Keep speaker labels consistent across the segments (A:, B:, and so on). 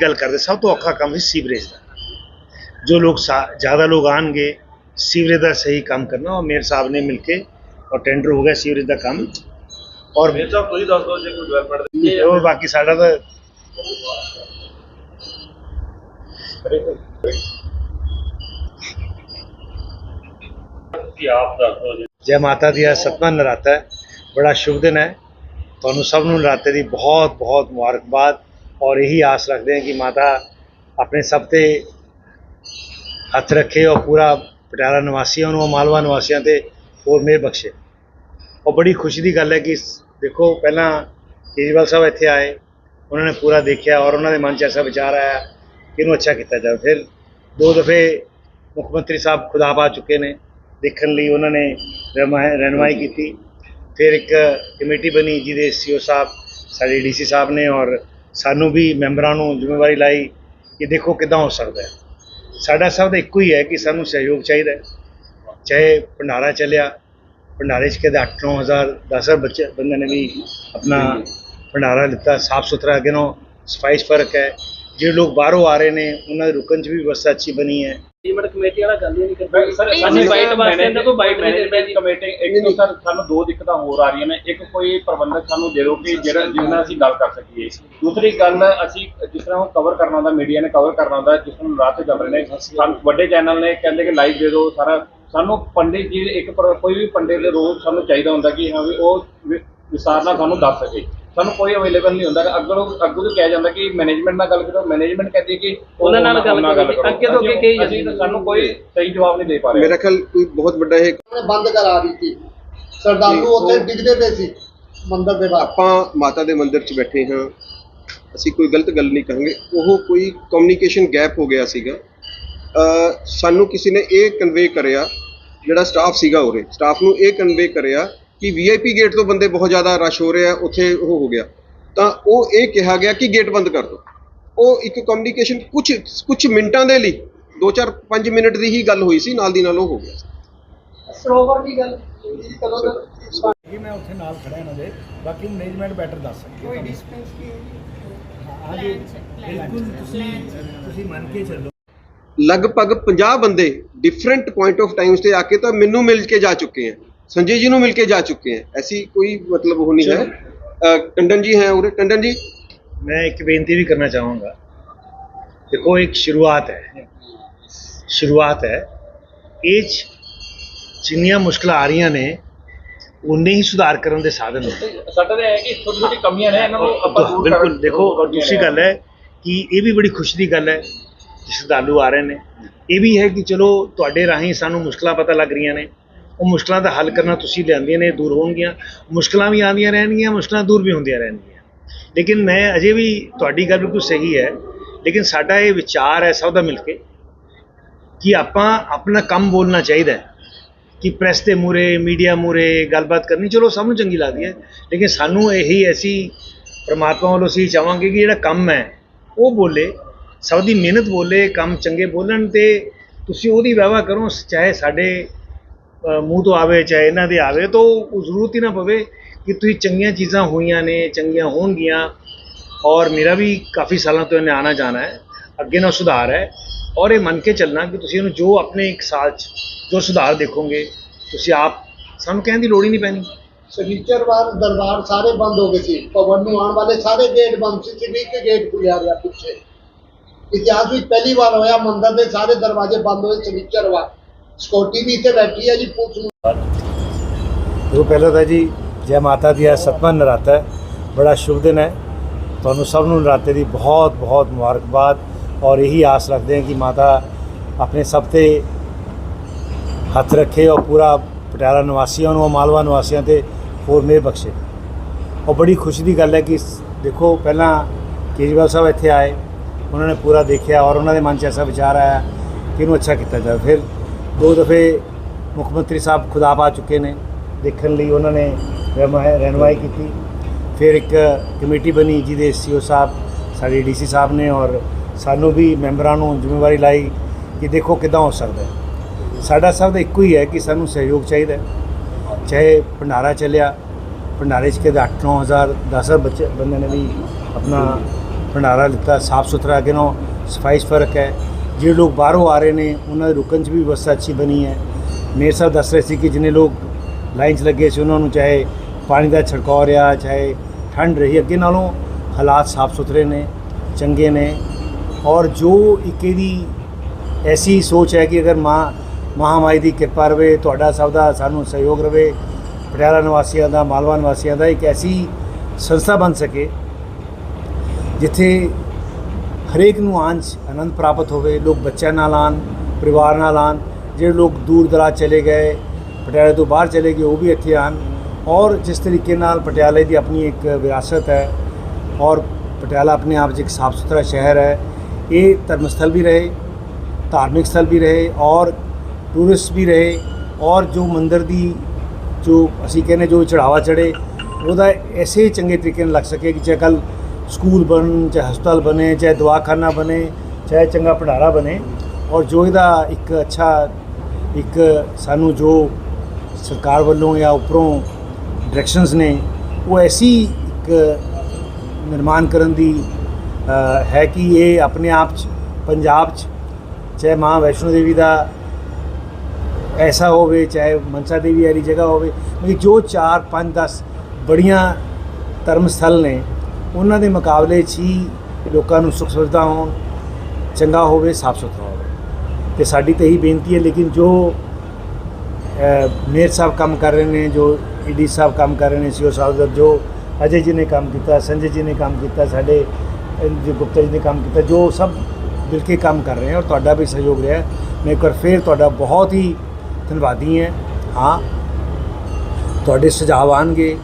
A: ਦੀ ਗੱਲ ਕਰਦੇ ਸਭ ਤੋਂ ਔਖਾ ਕੰਮ ਸੀ ਸੀਵਰੇਜ ਦਾ। ਜੋ ਲੋਕ ਜ਼ਿਆਦਾ ਲੋਕ ਆਣਗੇ ਸੀਵਰੇਜ ਦਾ ਸਹੀ ਕੰਮ ਕਰਨਾ ਔਰ ਮੇਅਰ ਸਾਹਿਬ ਨੇ ਮਿਲ ਕੇ ਔਰ ਟੈਂਡਰ ਹੋ ਗਿਆ ਸੀਵਰੇਜ ਦਾ ਕੰਮ। ਔਰ
B: ਮੇਰੇ ਸਾਹਿਬ ਤੁਸੀਂ ਦੱਸ ਦਿਓ ਜੇ ਕੋਈ ਡਿਵੈਲਪਮੈਂਟ
A: ਉਹ ਬਾਕੀ ਸਾਡਾ ਤਾਂ
B: ਦੀ ਜੀ।
A: ਮਾਤਾ ਦੀ ਸਤਵਾਂ ਨਰਾਤਾ ਹੈ। ਬੜਾ ਸ਼ੁਭ ਦਿਨ ਹੈ। ਤੁਹਾਨੂੰ ਸਭ ਨੂੰ ਨਰਾਤੇ ਦੀ ਬਹੁਤ ਬਹੁਤ ਮੁਬਾਰਕਬਾਦ। ਔਰ ਇਹੀ ਆਸ ਰੱਖਦੇ ਹਾਂ ਕਿ ਮਾਤਾ ਆਪਣੇ ਸਭ ਤੇ ਹੱਥ ਰੱਖੇ ਔਰ ਪੂਰਾ ਪਟਿਆਲਾ ਨਿਵਾਸੀਆਂ ਨੂੰ, ਮਾਲਵਾ ਨਿਵਾਸੀਆਂ ਤੇ ਹੋਰ ਮਿਹਰ ਬਖਸ਼ੇ। ਔਰ ਬੜੀ ਖੁਸ਼ੀ ਦੀ ਗੱਲ ਹੈ ਕਿ ਦੇਖੋ, ਪਹਿਲਾਂ ਕੇਜਰੀਵਾਲ ਸਾਹਿਬ ਇੱਥੇ ਆਏ, ਉਹਨਾਂ ਨੇ ਪੂਰਾ ਦੇਖਿਆ ਔਰ ਉਹਨਾਂ ਦੇ ਮਨ 'ਚ ਐਸਾ ਵਿਚਾਰ ਆਇਆ ਕਿ ਇਹਨੂੰ ਅੱਛਾ ਕੀਤਾ ਜਾਵੇ। ਫਿਰ ਦੋ ਦਫੇ ਮੁੱਖ ਮੰਤਰੀ ਸਾਹਿਬ ਖੁਦ ਆਪ ਆ ਚੁੱਕੇ ਨੇ ਦੇਖਣ ਲਈ, ਉਹਨਾਂ ਨੇ ਰਹਿਨੁਮਾਈ ਕੀਤੀ। ਫਿਰ ਇੱਕ ਕਮੇਟੀ ਬਣੀ ਜਿਹਦੇ ਸੀਓ ਸਾਹਿਬ, ਸਾਡੇ ਡੀਸੀ ਸਾਹਿਬ ਨੇ ਔਰ ਸਾਨੂੰ ਵੀ ਮੈਂਬਰਾਂ ਨੂੰ ਜ਼ਿੰਮੇਵਾਰੀ ਲਾਈ ਕਿ ਦੇਖੋ ਕਿੱਦਾਂ ਹੋ ਸਕਦਾ ਹੈ। ਸਾਡਾ ਸਭ ਦਾ ਇੱਕੋ ਹੀ ਹੈ ਕਿ ਸਾਨੂੰ ਸਹਿਯੋਗ ਚਾਹੀਦਾ ਹੈ। ਚਾਹੇ ਭੰਡਾਰਾ ਚੱਲਿਆ, ਭੰਡਾਰੇ 'ਚ ਕਿਤੇ 8 ਹਜ਼ਾਰ 10 ਬੱਚੇ, ਬੰਦੇ ਨੇ ਵੀ ਆਪਣਾ ਭੰਡਾਰਾ ਲਿੱਤਾ, ਸਾਫ਼ ਸੁਥਰਾ ਅੱਗੇ ਨਾਲੋਂ ਸਫ਼ਾਈ 'ਚ ਫ਼ਰਕ ਹੈ। ਜਿਹੜੇ ਲੋਕ ਬਾਹਰੋਂ ਆ ਰਹੇ ਨੇ, ਉਹਨਾਂ ਦੇ ਰੁਕਣ 'ਚ ਵੀ ਵਿਵਸਥਾ ਅੱਛੀ ਬਣੀ ਹੈ।
C: ਲੀਮਟ ਕਮੇਟੀ ਵਾਲਾ ਗੱਲ ਹੀ ਨਹੀਂ ਕਰਦਾ।
B: ਸਰ
C: ਸਾਨੂੰ ਬਾਈਟ ਵਾਸਤੇ ਇਹਨਾਂ ਕੋਈ ਬਾਈਟ ਨਹੀਂ
B: ਮੈਨੇਜਮੈਂਟ
C: ਦਿੰਦੇ
B: ਕਮੇਟੀ ਇੱਕ ਤਾਂ ਸਰ ਸਾਨੂੰ ਦੋ ਦਿੱਕਤਾਂ ਹੋਰ ਆ ਰਹੀਆਂ ਨੇ। ਇੱਕ ਕੋਈ ਪ੍ਰਬੰਧਕ ਸਾਨੂੰ ਦੇ ਦਿਓ ਕਿ ਜਿਹੜਾ ਜਿੰਨਾ ਅਸੀਂ ਗੱਲ ਕਰ ਸਕੀਏ। ਦੂਸਰੀ ਗੱਲ ਅਸੀਂ ਜਿਸ ਤਰ੍ਹਾਂ ਉਹ ਕਵਰ ਕਰਨਾ ਹੁੰਦਾ ਮੀਡੀਆ ਨੇ ਕਵਰ ਕਰਨਾ ਹੁੰਦਾ ਜਿਸ ਨੂੰ ਰਾਤ ਤੇ ਚੱਲ ਰਹੇ ਨੇ। ਸਾਨੂੰ ਵੱਡੇ ਚੈਨਲ ਨੇ ਕਹਿੰਦੇ ਕਿ ਲਾਈਵ ਦੇ ਦਿਓ ਸਾਰਾ। ਸਾਨੂੰ ਪੰਡਿਤ ਜੀ ਇੱਕ ਕੋਈ ਵੀ ਪੰਡਿਤ ਦੇ ਰੋਜ਼ ਸਾਨੂੰ ਚਾਹੀਦਾ ਹੁੰਦਾ ਕਿ ਹਾਂ ਵੀ ਉਹ ਵਿ- ਵਿਸਤਾਰ ਨਾਲ ਸਾਨੂੰ ਦੱਸ ਸਕੇ। ਸਾਨੂੰ ਕੋਈ ਅਵੇਲੇਬਲ ਨਹੀਂ ਹੁੰਦਾ। ਅੱਗੋਂ ਅੱਗੋਂ ਤੋਂ ਕਿਹਾ ਜਾਂਦਾ ਕਿ ਮੈਨੇਜਮੈਂਟ ਨਾਲ ਗੱਲ ਕਰੋ ਮੈਨੇਜਮੈਂਟ ਕਹਿੰਦੀ ਹੈ ਕਿ ਉਹ
C: ਉਹਨਾਂ ਨਾਲ ਗੱਲ ਕਰੋ। ਅੱਗੇ ਤੋਂ ਅੱਗੇ ਕਹੀ ਜਾਂਦੀ
B: ਸਾਨੂੰ ਕੋਈ ਸਹੀ ਜਵਾਬ ਨਹੀਂ ਦੇ ਪਾ ਰਹੇ।
D: ਮੇਰਾ ਖਿਆਲ ਕੋਈ ਬਹੁਤ ਵੱਡਾ ਇਹ
E: ਬੰਦ ਕਰਾ ਦਿੱਤੀ। ਸ਼ਰਧਾਲੂ ਉੱਥੇ ਡਿੱਗਦੇ ਪਏ ਸੀ ਮੰਦਰ ਦੇ ਬਾਹਰ।
D: ਆਪਾਂ ਮਾਤਾ ਦੇ ਮੰਦਿਰ 'ਚ ਬੈਠੇ ਹਾਂ। ਅਸੀਂ ਕੋਈ ਗਲਤ ਗੱਲ ਨਹੀਂ ਕਹਾਂਗੇ। ਉਹ ਕੋਈ ਕਮਿਊਨੀਕੇਸ਼ਨ ਗੈਪ ਹੋ ਗਿਆ ਸੀਗਾ। ਸਾਨੂੰ ਕਿਸੇ ਨੇ ਇਹ ਕਨਵੇ ਕਰਿਆ ਜਿਹੜਾ ਸਟਾਫ ਸੀਗਾ ਉਰੇ। ਸਟਾਫ ਨੂੰ ਇਹ ਕਨਵੇ ਕਰਿਆ ਕਿ ਵੀਆਈਪੀ ਗੇਟ ਤੋਂ ਬੰਦੇ ਬਹੁਤ ਜ਼ਿਆਦਾ ਰਸ਼ ਹੋ ਰਹੇ ਆ ਉੱਥੇ ਉਹ ਹੋ ਗਿਆ। ਤਾਂ ਉਹ ਇਹ ਕਿਹਾ ਗਿਆ ਕਿ ਗੇਟ ਬੰਦ ਕਰ ਦਿਓ ਉਹ ਇੱਕ ਕਮਿਊਨੀਕੇਸ਼ਨ ਕੁਝ ਕੁਝ ਮਿੰਟਾਂ ਦੇ ਲਈ 2-4 5 ਮਿੰਟ ਦੀ ਹੀ ਗੱਲ ਹੋਈ ਸੀ ਨਾਲ ਦੀ ਨਾਲ ਉਹ ਹੋ ਗਿਆ।
E: ਸਰੋਵਰ ਦੀ ਗੱਲ ਕਦੋਂ ਤੱਕ
F: ਕਿ ਮੈਂ ਉੱਥੇ ਨਾਲ ਖੜਾ ਇਹਨਾਂ ਦੇ। ਬਾਕੀ ਮੈਨੇਜਮੈਂਟ ਬੈਟਰ ਦੱਸ ਸਕਦੀ ਕੋਈ ਡਿਸਪੈਂਸ ਹਾਂਜੀ ਬਿਲਕੁਲ ਤੁਸੀਂ ਤੁਸੀਂ ਮੰਨ ਕੇ ਚੱਲੋ।
D: ਲਗਭਗ 50 ਬੰਦੇ ਡਿਫਰੈਂਟ ਪੁਆਇੰਟ ਆਫ ਟਾਈਮਸ ਤੇ ਆ ਕੇ ਤਾਂ ਮੈਨੂੰ ਮਿਲ ਕੇ ਜਾ ਚੁੱਕੇ हैं संजय जी ਨੂੰ ਮਿਲ ਕੇ ਜਾ ਚੁੱਕੇ हैं ऐसी कोई मतलब वो नहीं है अ, टंडन जी हैं उरे टंडन जी
A: मैं एक बेनती भी करना चाहूँगा देखो एक शुरुआत है शुरुआत है ਇਹ 'ਚ ਜਿੰਨੀਆਂ ਮੁਸ਼ਕਲਾਂ ਆ ਰਹੀਆਂ ਨੇ ਉਨੇ ਹੀ ਸੁਧਾਰ ਕਰਨ ਦੇ ਸਾਧਨ ਨੇ
B: ਸਾਡਾ ਤਾਂ ਇਹ ਹੈ ਕਿ ਛੋਟੀ ਛੋਟੀ ਕਮੀਆਂ ਨੇ ਇਹਨਾਂ ਨੂੰ ਆਪਾਂ ਦੂਰ
A: ਬਿਲਕੁਲ
B: ਕਰਨ-
A: ਦੇਖੋ ਔਰ
B: ਕਮੀਆਂ
A: ਦੂਸਰੀ
B: ਨੇ।
A: ਗੱਲ ਹੈ ਕਿ ਇਹ ਵੀ ਬੜੀ ਖੁਸ਼ੀ ਦੀ ਗੱਲ ਹੈ ਕਿ ਸ਼ਰਧਾਲੂ ਆ ਰਹੇ ਨੇ ਇਹ ਵੀ ਹੈ ਕਿ ਚਲੋ ਤੁਹਾਡੇ ਰਾਹੀਂ ਸਾਨੂੰ ਮੁਸ਼ਕਲਾਂ ਪਤਾ ਲੱਗ ਰਹੀਆਂ ਨੇ ਉਹ ਮੁਸ਼ਕਲਾਂ ਦਾ ਹੱਲ ਕਰਨਾ ਤੁਸੀਂ ਲਿਆਂਦੀਆਂ ਨੇ ਦੂਰ ਹੋਣਗੀਆਂ। ਮੁਸ਼ਕਲਾਂ ਵੀ ਆਉਂਦੀਆਂ ਰਹਿਣਗੀਆਂ, ਮੁਸ਼ਕਲਾਂ ਦੂਰ ਵੀ ਹੁੰਦੀਆਂ ਰਹਿਣਗੀਆਂ। ਲੇਕਿਨ ਮੈਂ ਅਜੇ ਵੀ ਤੁਹਾਡੀ ਗੱਲ ਬਿਲਕੁਲ ਸਹੀ ਹੈ, ਲੇਕਿਨ ਸਾਡਾ ਇਹ ਵਿਚਾਰ ਹੈ ਸਭ ਦਾ ਮਿਲ ਕੇ ਕਿ ਆਪਾਂ ਆਪਣਾ ਕੰਮ ਬੋਲਣਾ ਚਾਹੀਦਾ ਹੈ। ਕਿ ਪ੍ਰੈਸ ਦੇ ਮੂਰੇ ਮੀਡੀਆ ਮੂਰੇ ਗੱਲਬਾਤ ਕਰਨੀ, ਚਲੋ ਸਭ ਨੂੰ ਚੰਗੀ ਲੱਗਦੀ ਹੈ, ਲੇਕਿਨ ਸਾਨੂੰ ਇਹੀ ਐਸੀ ਪਰਮਾਤਮਾ ਵੱਲੋਂ ਅਸੀਂ ਚਾਹਾਂਗੇ ਕਿ ਜਿਹੜਾ ਕੰਮ ਹੈ, ਉਹ ਬੋਲੇ, ਸਭ ਦੀ ਮਿਹਨਤ ਬੋਲੇ, ਕੰਮ ਚੰਗੇ ਬੋਲਣ ਤੇ ਤੁਸੀਂ ਉਹਦੀ ਵਾਹਵਾ ਕਰੋ, ਚਾਹੇ ਸਾਡੇ ਮੂੰਹ ਤੋਂ ਆਵੇ ਚਾਹੇ ਇਹਨਾਂ ਦੇ ਆਵੇ, ਤਾਂ ਉਹ ਜ਼ਰੂਰਤ ਹੀ ਨਾ ਪਵੇ ਕਿ ਤੁਸੀਂ ਚੰਗੀਆਂ ਚੀਜ਼ਾਂ ਹੋਈਆਂ ਨੇ, ਚੰਗੀਆਂ ਹੋਣਗੀਆਂ। ਔਰ ਮੇਰਾ ਵੀ ਕਾਫੀ ਸਾਲਾਂ ਤੋਂ ਇਹਨੇ ਆਣਾ ਜਾਣਾ ਹੈ। ਅੱਗੇ ਨਾਲ ਸੁਧਾਰ ਹੈ। ਔਰ ਇਹ ਮੰਨ ਕੇ ਚੱਲਣਾ ਕਿ ਤੁਸੀਂ ਇਹਨੂੰ ਜੋ ਆਪਣੇ ਇੱਕ ਸਾਲ 'ਚ ਜੋ ਸੁਧਾਰ ਦੇਖੋਗੇ, ਤੁਸੀਂ ਆਪ ਸਾਨੂੰ ਕਹਿਣ ਦੀ ਲੋੜ ਹੀ ਨਹੀਂ ਪੈਣੀ।
E: ਸ਼ਨੀਚਰਵਾਰ ਦਰਬਾਰ ਸਾਰੇ ਬੰਦ ਹੋ ਗਏ ਸੀ। ਭਵਨ ਨੂੰ ਆਉਣ ਵਾਲੇ ਸਾਰੇ ਗੇਟ ਬੰਦ ਸੀ, ਸਿਰਫ ਇੱਕ ਗੇਟ ਖੁੱਲਿਆ ਰਿਹਾ ਪਿੱਛੇ। ਇਤਿਹਾਸ ਵਿੱਚ ਪਹਿਲੀ ਵਾਰ ਹੋਇਆ ਮੰਦਰ ਦੇ ਸਾਰੇ ਦਰਵਾਜ਼ੇ ਬੰਦ ਹੋਏ ਸ਼ਨੀਚਰਵਾਰ ਸਕਿਉਰਟੀ ਵੀ ਇੱਥੇ ਬੈਠੀ ਹੈ ਜੀ, ਪੁਲਿਸ
A: ਦੇਖੋ ਪਹਿਲਾਂ ਤਾਂ ਜੀ, ਜੈ ਮਾਤਾ ਦੀ ਅੱਜ ਸਤਵਾਂ ਨਰਾਤਾ ਹੈ, ਬੜਾ ਸ਼ੁਭ ਦਿਨ ਹੈ। ਤੁਹਾਨੂੰ ਸਭ ਨੂੰ ਨਰਾਤੇ ਦੀ ਬਹੁਤ ਬਹੁਤ ਮੁਬਾਰਕਬਾਦ ਔਰ ਇਹੀ ਆਸ ਰੱਖਦੇ ਹਾਂ ਕਿ ਮਾਤਾ ਆਪਣੇ ਸਭ ਤੇ ਹੱਥ ਰੱਖੇ ਔਰ ਪੂਰਾ ਪਟਿਆਲਾ ਨਿਵਾਸੀਆਂ ਨੂੰ ਔਰ ਮਾਲਵਾ ਨਿਵਾਸੀਆਂ ਤੇ ਹੋਰ ਮਿਹਰ ਬਖਸ਼ੇ। ਔਰ ਬੜੀ ਖੁਸ਼ੀ ਦੀ ਗੱਲ ਹੈ ਕਿ ਦੇਖੋ, ਪਹਿਲਾਂ ਕੇਜਰੀਵਾਲ ਸਾਹਿਬ ਇੱਥੇ ਆਏ, ਉਹਨਾਂ ਨੇ ਪੂਰਾ ਦੇਖਿਆ ਔਰ ਉਹਨਾਂ ਦੇ ਮਨ 'ਚ ਐਸਾ ਵਿਚਾਰ ਆਇਆ ਕਿ ਇਹਨੂੰ ਅੱਛਾ ਕੀਤਾ ਜਾਵੇ। ਫਿਰ ਦੋ ਦਫੇ ਮੁੱਖ ਮੰਤਰੀ ਸਾਹਿਬ ਖੁਦ ਆਪ ਆ ਚੁੱਕੇ ਨੇ, ਦੇਖਣ ਲਈ ਉਹਨਾਂ ਨੇ ਰਹਿਨੁਮਾਈ ਰਹਿਨੁਮਾਈ ਕੀਤੀ। ਫਿਰ ਇੱਕ ਕਮੇਟੀ ਬਣੀ ਜਿਹਦੇ ਸੀਓ ਸਾਹਿਬ, ਸਾਡੇ ਡੀਸੀ ਸਾਹਿਬ ਨੇ ਔਰ ਸਾਨੂੰ ਵੀ ਮੈਂਬਰਾਂ ਨੂੰ ਜ਼ਿੰਮੇਵਾਰੀ ਲਾਈ ਕਿ ਦੇਖੋ ਕਿੱਦਾਂ ਹੋ ਸਕਦਾ ਹੈ। ਸਾਡਾ ਸਭ ਦਾ ਇੱਕੋ ਹੀ ਹੈ ਕਿ ਸਾਨੂੰ ਸਹਿਯੋਗ ਚਾਹੀਦਾ ਹੈ। ਚਾਹੇ ਭੰਡਾਰਾ ਚੱਲਿਆ, ਭੰਡਾਰੇ 'ਚ ਕਿਤੇ 8 ਹਜ਼ਾਰ 10 ਬੱਚੇ ਬੰਦੇ ਨੇ ਵੀ ਆਪਣਾ ਭੰਡਾਰਾ ਲਿੱਤਾ ਸਾਫ਼ ਸੁਥਰਾ ਅੱਗੇ ਨਾਲੋਂ ਸਫ਼ਾਈ 'ਚ ਫ਼ਰਕ ਹੈ। ਜਿਹੜੇ ਲੋਕ ਬਾਹਰੋਂ ਆ ਰਹੇ ਨੇ, ਉਹਨਾਂ ਦੇ ਰੁਕਣ 'ਚ ਵੀ ਵਿਵਸਥਾ ਅੱਛੀ ਬਣੀ ਹੈ। ਮੇਰ ਸਾਹਿਬ ਦੱਸ ਰਹੇ ਸੀ ਕਿ ਜਿੰਨੇ ਲੋਕ ਲਾਈਨ 'ਚ ਲੱਗੇ ਸੀ, ਉਹਨਾਂ ਨੂੰ ਚਾਹੇ ਪਾਣੀ ਦਾ ਛਿੜਕਾਅ ਰਿਹਾ, ਚਾਹੇ ਠੰਡ ਰਹੀ, ਅੱਗੇ ਨਾਲੋਂ ਹਾਲਾਤ ਸਾਫ਼ ਸੁਥਰੇ ਨੇ, ਚੰਗੇ ਨੇ। ਔਰ ਜੋ ਇੱਕ ਇਹਦੀ ਐਸੀ ਸੋਚ ਹੈ ਕਿ ਅਗਰ ਮਾਂ, ਮਹਾਮਾਈ ਦੀ ਕਿਰਪਾ ਰਵੇ, ਤੁਹਾਡਾ ਸਭ ਦਾ ਸਾਨੂੰ ਸਹਿਯੋਗ ਰਵੇ, ਪਟਿਆਲਾ ਨਿਵਾਸੀਆਂ ਦਾ, ਮਾਲਵਾ ਨਿਵਾਸੀਆਂ ਦਾ ਇੱਕ ਐਸੀ ਸੰਸਥਾ ਬਣ ਸਕੇ, ਜਿੱਥੇ ਹਰੇਕ ਨੂੰ ਆਉਣ ਆਨੰਦ ਪ੍ਰਾਪਤ ਹੋਵੇ, ਲੋਕ ਬੱਚਿਆਂ ਨਾਲ ਆਉਣ, ਪਰਿਵਾਰ ਨਾਲ ਆਉਣ, ਜਿਹੜੇ ਲੋਕ ਦੂਰ ਦਰਾਜ ਚਲੇ ਗਏ, ਪਟਿਆਲੇ ਤੋਂ ਬਾਹਰ ਚਲੇ ਗਏ, ਉਹ ਵੀ ਇੱਥੇ ਆਉਣ। ਔਰ ਜਿਸ ਤਰੀਕੇ ਨਾਲ ਪਟਿਆਲੇ ਦੀ ਆਪਣੀ ਇੱਕ ਵਿਰਾਸਤ ਹੈ, ਔਰ ਪਟਿਆਲਾ ਆਪਣੇ ਆਪ 'ਚ ਇੱਕ ਸਾਫ਼ ਸੁਥਰਾ ਸ਼ਹਿਰ ਹੈ, ਇਹ ਧਰਮ ਸਥਲ ਵੀ ਰਹੇ, ਧਾਰਮਿਕ ਸਥਲ ਵੀ ਰਹੇ, ਔਰ ਟੂਰਿਸਟ ਵੀ ਰਹੇ, ਔਰ ਜੋ ਮੰਦਰ ਦੀ ਜੋ ਅਸੀਂ ਕਹਿੰਦੇ ਜੋ ਚੜਾਵਾ ਚੜੇ ਉਹਦਾ ਐਸੇ ਚੰਗੇ ਤਰੀਕੇ ਨਾਲ ਲੱਗ ਸਕੇ ਕਿ ਜੇ ਕੱਲ੍ਹ ਸਕੂਲ ਬਣਨ ਚਾਹੇ ਹਸਪਤਾਲ ਬਣੇ, ਚਾਹੇ ਦਵਾਖਾਨਾ ਬਣੇ, ਚਾਹੇ ਚੰਗਾ ਭੰਡਾਰਾ ਬਣੇ। ਔਰ ਜੋ ਇਹਦਾ ਇੱਕ ਅੱਛਾ, ਇੱਕ ਸਾਨੂੰ ਜੋ ਸਰਕਾਰ ਵੱਲੋਂ ਜਾਂ ਉੱਪਰੋਂ ਡਾਇਰੈਕਸ਼ਨਸ ਨੇ, ਉਹ ਐਸੀ ਇੱਕ ਨਿਰਮਾਣ ਕਰਨ ਦੀ ਹੈ ਕਿ ਇਹ ਆਪਣੇ ਆਪ 'ਚ, ਪੰਜਾਬ 'ਚ, ਚਾਹੇ ਮਾਂ ਵੈਸ਼ਨੋ ਦੇਵੀ ਦਾ ਐਸਾ ਹੋਵੇ, ਚਾਹੇ ਮਨਸਾ ਦੇਵੀ ਵਾਲੀ ਜਗ੍ਹਾ ਹੋਵੇ, ਮਤਲਬ ਜੋ 4 5 10 ਬੜੀਆਂ ਧਰਮ ਸਥਲ ਨੇ ਉਹਨਾਂ ਦੇ ਮੁਕਾਬਲੇ 'ਚ ਹੀ ਲੋਕਾਂ ਨੂੰ ਸੁੱਖ ਸੁਵਿਧਾ ਹੋਣ ਚੰਗਾ ਹੋਵੇ ਸਾਫ਼ ਸੁਥਰਾ ਹੋਵੇ। ਤੇ ਸਾਡੀ ਤਾਂ ਇਹੀ ਬੇਨਤੀ ਹੈ ਲੇਕਿਨ ਜੋ ਮੇਅਰ ਸਾਹਿਬ ਕੰਮ ਕਰ ਰਹੇ ਨੇ ਜੋ ਈਡੀ ਸਾਹਿਬ ਕੰਮ ਕਰ ਰਹੇ ਨੇ ਸੀਓ ਸਾਹਿਬ ਦਾ ਜੋ ਅਜੇ ਜੀ ਨੇ ਕੰਮ ਕੀਤਾ ਸੰਜੇ ਜੀ ਨੇ ਕੰਮ ਕੀਤਾ ਸਾਡੇ ਅ, ਜੋ ਗੁਪਤਾ ਜੀ ਨੇ ਕੰਮ ਕੀਤਾ ਜੋ ਸਭ ਮਿਲ ਕੇ ਕੰਮ ਕਰ ਰਹੇ ਹਨ ਔਰ ਤੁਹਾਡਾ ਵੀ ਸਹਿਯੋਗ ਰਿਹਾ ਮੈਂ ਇੱਕ ਵਾਰ ਫੇਰ ਤੁਹਾਡਾ ਬਹੁਤ ਹੀ ਧੰਨਵਾਦੀ ਹਾਂ। ਹਾਂ ਤੁਹਾਡੇ ਸੁਝਾਅ ਆਉਣਗੇ।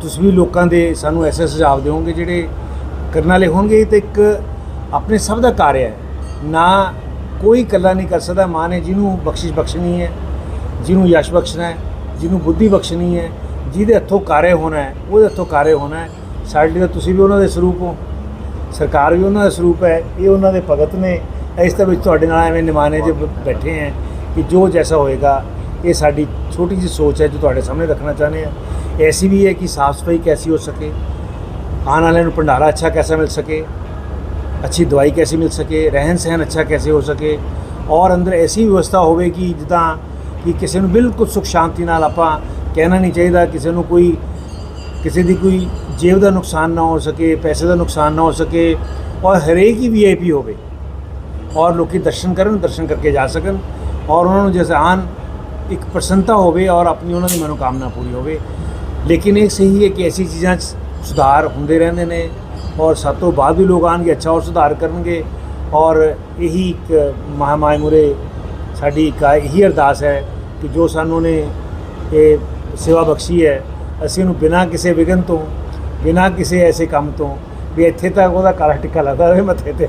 A: ਤੁਸੀਂ ਵੀ ਲੋਕਾਂ ਦੇ ਸਾਨੂੰ ਐਸੇ ਸੁਝਾਅ ਦਿਓਗੇ ਜਿਹੜੇ ਕਰਨ ਵਾਲੇ ਹੋਣਗੇ ਤੇ ਇੱਕ ਆਪਣੇ ਸਭ ਦਾ ਕਾਰਜ ਹੈ। ਨਾ ਕੋਈ ਇਕੱਲਾ ਨਹੀਂ ਕਰ ਸਕਦਾ। ਮਾਂ ਨੇ ਜਿਹਨੂੰ ਬਖਸ਼ਿਸ਼ ਬਖਸ਼ਣੀ ਹੈ, ਜਿਹਨੂੰ ਯਸ਼ ਬਖਸ਼ਣਾ ਹੈ, ਜਿਹਨੂੰ ਬੁੱਧੀ ਬਖਸ਼ਣੀ ਹੈ, ਜਿਹਦੇ ਹੱਥੋਂ ਕਾਰਜ ਹੋਣਾ ਹੈ, ਉਹਦੇ ਹੱਥੋਂ ਕਾਰਜ ਹੋਣਾ ਹੈ। ਸਾਡੇ ਲਈ ਤਾਂ ਤੁਸੀਂ ਵੀ ਉਹਨਾਂ ਦੇ ਸਰੂਪ ਹੋ। ਸਰਕਾਰ ਵੀ ਉਹਨਾਂ ਦਾ ਸਰੂਪ ਹੈ। ਇਹ ਉਹਨਾਂ ਦੇ ਭਗਤ ਨੇ। ਇਸ ਦੇ ਵਿੱਚ ਤੁਹਾਡੇ ਨਾਲ ਐਵੇਂ ਨਿਮਾਣੇ ਜੇ ਬੈਠੇ ਹੈ ਕਿ ਜੋ ਜੈਸਾ ਹੋਏਗਾ, ਇਹ ਸਾਡੀ ਛੋਟੀ ਜਿਹੀ ਸੋਚ ਹੈ ਜੋ ਤੁਹਾਡੇ ਸਾਹਮਣੇ ਰੱਖਣਾ ਚਾਹੁੰਦੇ ਆ ਐਸੀ ਵੀ ਹੈ ਕਿ ਸਾਫ਼ ਸਫ਼ਾਈ ਕੈਸੀ ਹੋ ਸਕੇ ਆਉਣ ਵਾਲਿਆਂ ਨੂੰ ਭੰਡਾਰਾ ਅੱਛਾ ਕੈਸਾ ਮਿਲ ਸਕੇ ਅੱਛੀ ਦਵਾਈ ਕੈਸੀ ਮਿਲ ਸਕੇ ਰਹਿਣ ਸਹਿਣ ਅੱਛਾ ਕੈਸੇ ਹੋ ਸਕੇ ਔਰ ਅੰਦਰ ਐਸੀ ਵਿਵਸਥਾ ਹੋਵੇ ਕਿ ਜਿੱਦਾਂ ਕਿ ਕਿਸੇ ਨੂੰ ਬਿਲਕੁਲ ਸੁਖ ਸ਼ਾਂਤੀ ਨਾਲ ਆਪਾਂ ਕਹਿਣਾ ਨਹੀਂ ਚਾਹੀਦਾ ਕਿਸੇ ਨੂੰ ਕੋਈ ਕਿਸੇ ਦੀ ਕੋਈ ਜੇਬ ਦਾ ਨੁਕਸਾਨ ਨਾ ਹੋ ਸਕੇ ਪੈਸੇ ਦਾ ਨੁਕਸਾਨ ਨਾ ਹੋ ਸਕੇ ਔਰ ਹਰੇਕ ਹੀ ਵੀਆਈਪੀ ਹੋਵੇ ਔਰ ਲੋਕੀ ਦਰਸ਼ਨ ਕਰਨ ਦਰਸ਼ਨ ਕਰਕੇ ਜਾ ਸਕਣ ਔਰ ਉਹਨਾਂ ਨੂੰ ਜੈਸੇ ਆਨ ਇੱਕ ਪ੍ਰਸੰਨਤਾ ਹੋਵੇ ਔਰ ਆਪਣੀ ਉਹਨਾਂ ਦੀ ਮਨੋਕਾਮਨਾ ਪੂਰੀ ਹੋਵੇ ਲੇਕਿਨ ਇਹ ਸਹੀ ਹੈ ਕਿ ਐਸੀ ਚੀਜ਼ਾਂ 'ਚ ਸੁਧਾਰ ਹੁੰਦੇ ਰਹਿੰਦੇ ਨੇ ਔਰ ਸਭ ਤੋਂ ਬਾਅਦ ਵੀ ਲੋਕ ਆਣਗੇ ਅੱਛਾ ਔਰ ਸੁਧਾਰ ਕਰਨਗੇ ਔਰ ਇਹੀ ਇੱਕ ਮਹਾਮਾਈ ਮੁਰੇ ਸਾਡੀ ਇੱਕ ਇਹੀ ਅਰਦਾਸ ਹੈ ਕਿ ਜੋ ਸਾਨੂੰ ਨੇ ਇਹ ਸੇਵਾ ਬਖਸ਼ੀ ਹੈ ਅਸੀਂ ਉਹਨੂੰ ਬਿਨਾਂ ਕਿਸੇ ਵਿਘਨ ਤੋਂ ਬਿਨਾਂ ਕਿਸੇ ਐਸੇ ਕੰਮ ਤੋਂ ਵੀ ਇੱਥੇ ਤੱਕ ਉਹਦਾ ਕਾਲਾ ਟਿੱਕਾ ਲੱਗਦਾ ਰਹੇ ਮੱਥੇ ਤੇ।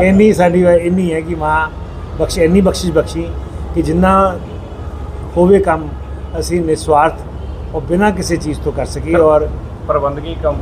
A: ਇੰਨੀ ਸਾਡੀ ਇੰਨੀ ਹੈ ਕਿ ਮਾਂ ਬਖਸ਼ ਇੰਨੀ ਬਖਸ਼ਿਸ਼ ਬਖਸ਼ੀ ਕਿ ਜਿੰਨਾ ਹੋਵੇ ਕੰਮ ਅਸੀਂ ਨਿਸਵਾਰਥ ਔਰ ਬਿਨਾਂ ਕਿਸੇ ਚੀਜ਼ ਤੋਂ ਕਰ ਸਕੀਏ ਔਰ
B: ਪ੍ਰਬੰਧਕੀ ਕੰਮ